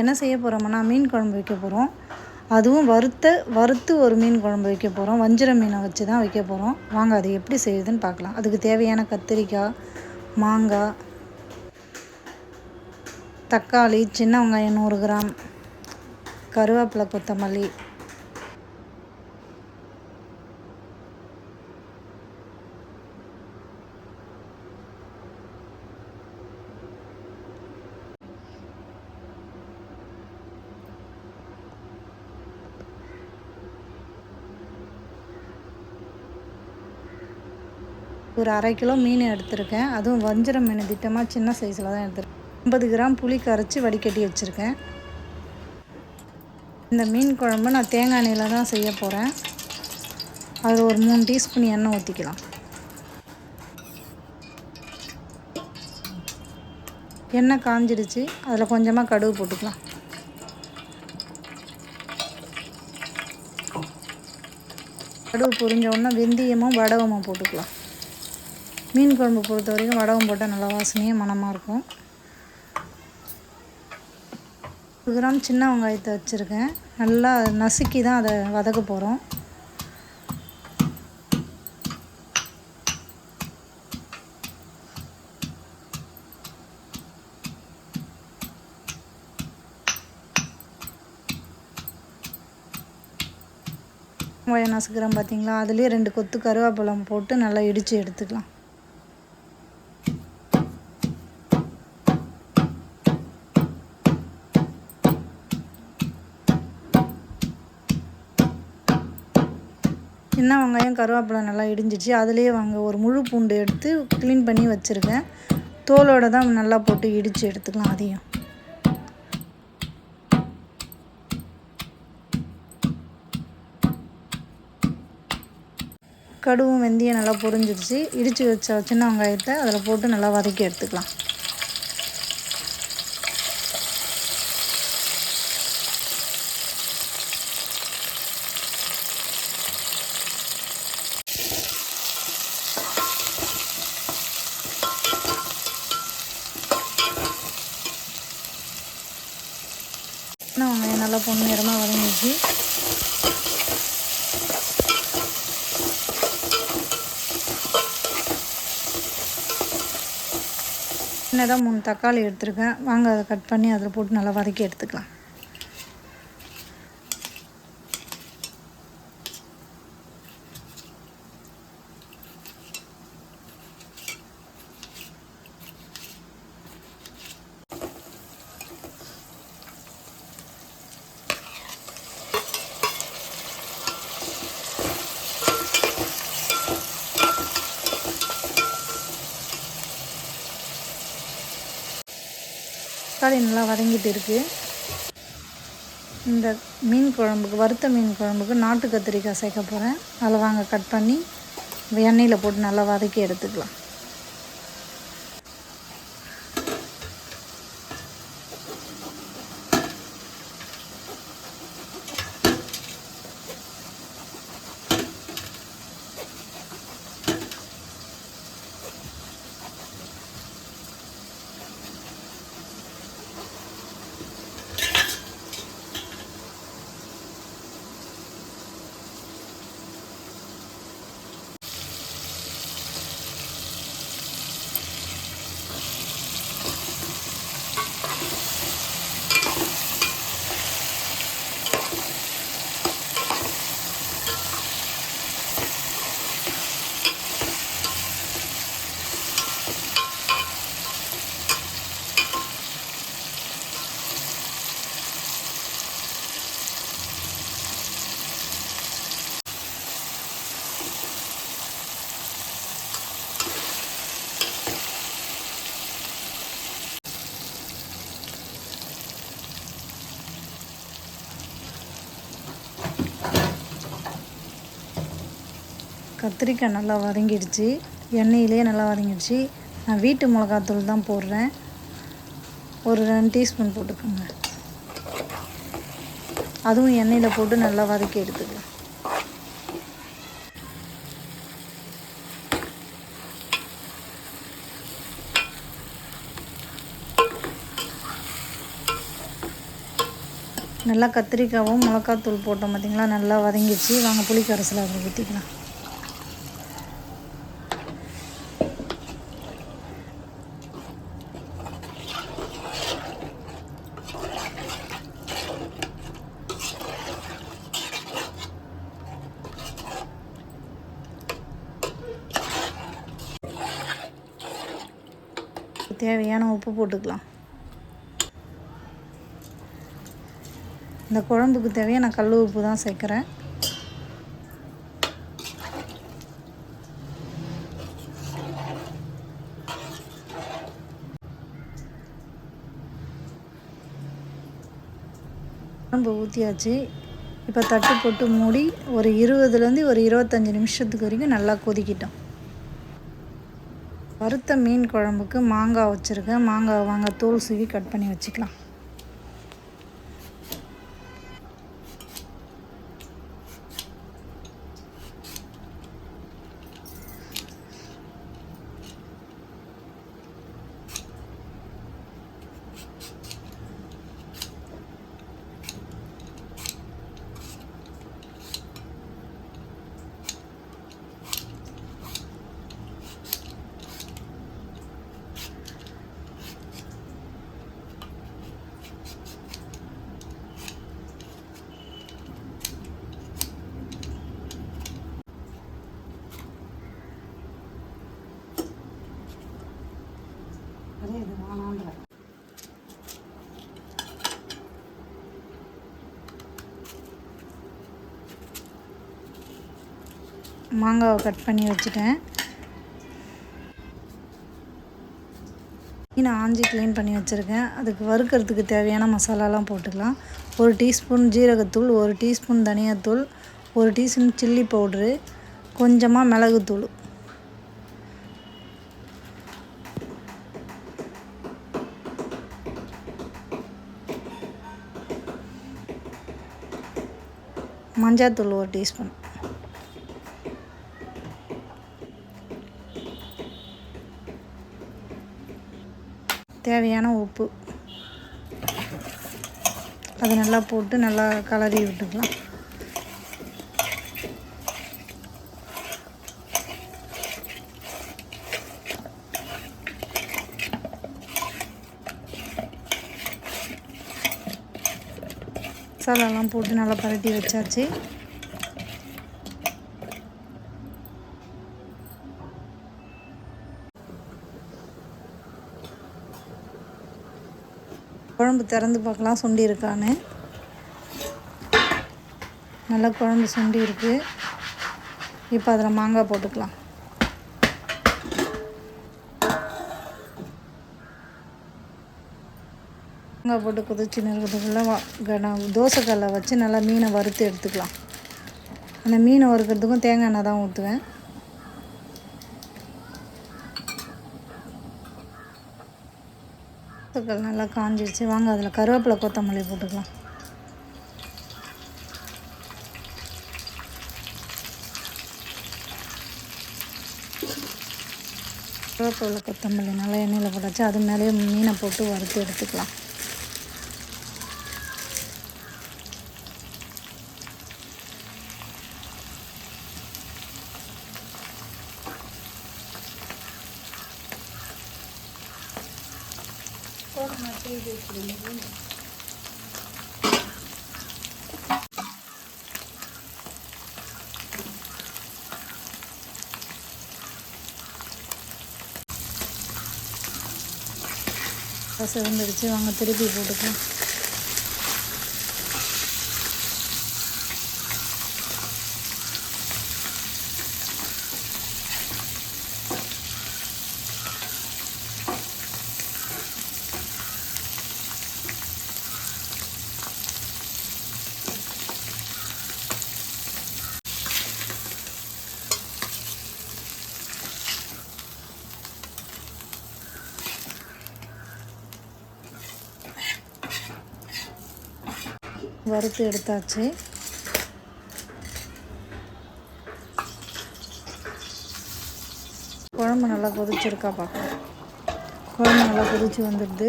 என்ன செய்ய போகிறோம்னா மீன் குழம்பு வைக்க போகிறோம் அதுவும் வறுத்த வறுத்து ஒரு மீன் குழம்பு வைக்க போகிறோம் வஞ்சிர மீனை வச்சு தான் வைக்க போகிறோம் வாங்க அது எப்படி செய்யுதுன்னு பார்க்கலாம். அதுக்கு தேவையான கத்திரிக்காய் மாங்காய் தக்காளி சின்ன வெங்காயம் நூறு கிராம் கருவேப்பிலை கொத்தமல்லி ஒரு அரை கிலோ மீன் எடுத்திருக்கேன். அதுவும் வஞ்சிரம் மீன் திட்டமாக சின்ன சைஸில் தான் எடுத்திருக்கேன். ஐம்பது கிராம் புளி கரைச்சி வடிகட்டி வச்சுருக்கேன். இந்த மீன் குழம்பு நான் தேங்காய் எண்ணெயில் தான் செய்ய போகிறேன் அதில் ஒரு மூணு டீஸ்பூன் எண்ணெய் ஊற்றிக்கலாம் எண்ணெய் காஞ்சிடுச்சு. அதில் கொஞ்சமாக கடுகு போட்டுக்கலாம். கடுகு பொரிஞ்ச உடனே வெந்தயமும் வடகமும் போட்டுக்கலாம். மீன் குழம்பு பொறுத்த வரைக்கும் வடகம் போட்டால் நல்லா வாசனையாக மணமாக இருக்கும். ஒரு கிராம் சின்ன வெங்காயத்தை வச்சுருக்கேன். நல்லா நசுக்கி தான் அதை வதக்க போகிறோம் வெங்காயம் நசுக்கிறோம் பார்த்தீங்களா? அதுலேயே ரெண்டு கொத்து கருவேப்பிலம் போட்டு நல்லா இடித்து எடுத்துக்கலாம். சின்ன வெங்காயம் கருவேப்பிலை நல்லா இடிஞ்சிச்சு. அதுலேயே வாங்க ஒரு முழு பூண்டு எடுத்து க்ளீன் பண்ணி வச்சுருக்கேன். தோலோடு தான் நல்லா போட்டு இடித்து எடுத்துக்கலாம் அதையும். கடுவும் வெந்தயம் நல்லா பொரிஞ்சிருச்சு. இடித்து வச்ச சின்ன வெங்காயத்தை அதில் போட்டு நல்லா வதக்கி எடுத்துக்கலாம் சின்ன பொன்னிறமாக நல்லா பொண்ணு வதங்கிச்சு சின்னதாக மூணு தக்காளி எடுத்துருக்கேன். வாங்க அதை கட் பண்ணி அதில் போட்டு நல்லா வதக்கி எடுத்துக்கலாம். தக்காளி நல்லா வதங்கிட்டு இருக்குது இந்த மீன் குழம்புக்கு வறுத்த மீன் குழம்புக்கு நாட்டு கத்திரிக்காய் சேர்க்க போகிறேன் அதில் வாங்க கட் பண்ணி எண்ணெயில் போட்டு நல்லா வதக்கி எடுத்துக்கலாம். கத்திரிக்காய் நல்லா வதங்கிடுச்சு எண்ணெயிலே நல்லா வதங்கிடுச்சு. நான் வீட்டு மிளகாத்தூள் தான் போடுறேன். ஒரு ரெண்டு டீஸ்பூன் போட்டுக்கோங்க. அதுவும் எண்ணெயில் போட்டு நல்லா வதக்கி எடுத்துக்க நல்லா கத்திரிக்காவும் மிளகாத்தூள் போட்டோம் பார்த்திங்களா நல்லா வதங்கிச்சு வாங்க புளி கரைசலை அதில் ஊற்றிக்கலாம் தேவையான உப்பு போட்டுக்கலாம். இந்த குழம்புக்கு தேவையான நான் கல் உப்பு தான் சேர்க்குறேன். குழம்பு ஊற்றியாச்சு இப்போ தட்டு போட்டு மூடி ஒரு இருபதுலேருந்து ஒரு இருபத்தஞ்சி நிமிஷத்துக்கு வரைக்கும் நல்லா கொதிக்கிட்டோம். வறுத்த மீன் குழம்புக்கு மாங்காய் வச்சுருக்கேன். மாங்காய் வாங்க தோல் சீவி கட் பண்ணி வச்சுக்கலாம். அதே இது வேணான்ற மாங்காவை கட் பண்ணி வச்சுட்டேன். மீனை ஆஞ்சி க்ளீன் பண்ணி வச்சுருக்கேன். அதுக்கு வறுக்கிறதுக்கு தேவையான மசாலாலாம் போட்டுக்கலாம். ஒரு டீஸ்பூன் ஜீரகத்தூள் ஒரு டீஸ்பூன் தனியாத்தூள் ஒரு டீஸ்பூன் சில்லி பவுட்ரு கொஞ்சமாக மிளகுத்தூள். மஞ்சாத்தூள் ஒரு டீஸ்பூன். தேவையான உப்பு. அதை நல்லா போட்டு நல்லா கலரி விட்டுக்கலாம். மசாலாலாம் போட்டு நல்லா பரட்டி வச்சாச்சு. குழம்பு திறந்து பார்க்கலாம் சுண்டி இருக்கான்னு. நல்லா குழம்பு சுண்டி இருக்குது இப்போ அதில் மாங்காய் போட்டுக்கலாம். தேங்காய் போட்டு கொதிச்சு இருக்கிறதுக்குள்ள தோசைக்கல்லை வச்சு நல்லா மீனை வறுத்து எடுத்துக்கலாம். அந்த மீனை வறுக்கிறதுக்கும் தேங்காய் எண்ணெய் தான் ஊற்றுவேன். தோசைக்கல் நல்லா காஞ்சிடுச்சு வாங்க அதில் கருவேப்பிலை கொத்தமல்லி போட்டுக்கலாம். கருவேப்பிலை கொத்தமல்லி நல்லா எண்ணெயில் போட்டாச்சு. அது மேலேயே மீனை போட்டு வறுத்து எடுத்துக்கலாம். சிவந்துடுச்சு வாங்க திருப்பி போட்டுக்கலாம். வறுத்து எடுத்தாச்சு. குழம்பு நல்லா கொதிச்சிருக்கா பார்க்கலாம் குழம்பு நல்லா கொதிச்சு வந்துடுது.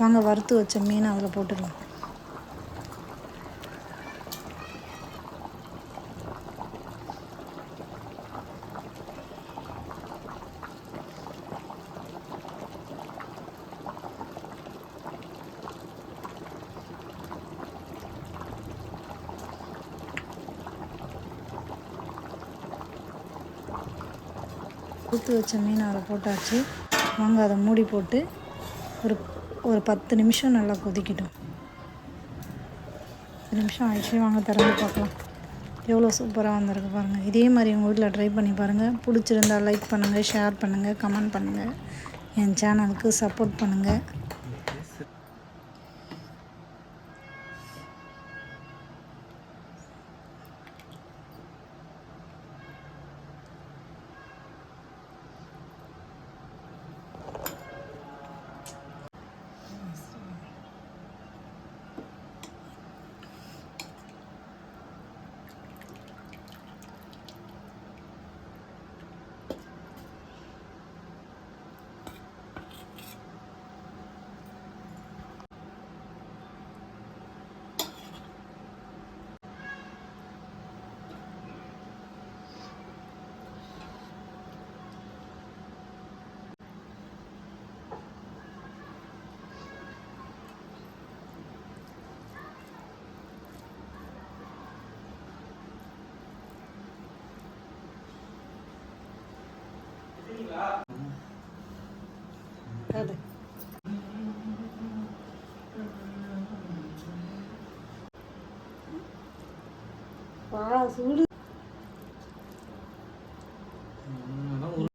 வாங்க வறுத்து வச்ச மீன் அதில் போட்டுடலாம் எடுத்து வச்ச மீன் அதில் போட்டாச்சு. வாங்க அதை மூடி போட்டு ஒரு ஒரு பத்து நிமிஷம் நல்லா கொதிக்கட்டும். பத்து நிமிஷம் ஆயிடுச்சு. வாங்க திறந்து பார்க்கலாம். எவ்வளோ சூப்பராக வந்திருக்கு பாருங்கள் இதே மாதிரி உங்கள் வீட்டில் ட்ரை பண்ணி பாருங்கள் பிடிச்சிருந்தா லைக் பண்ணுங்கள் ஷேர் பண்ணுங்கள் கமெண்ட் பண்ணுங்கள் என் சேனலுக்கு சப்போர்ட் பண்ணுங்கள் சுடு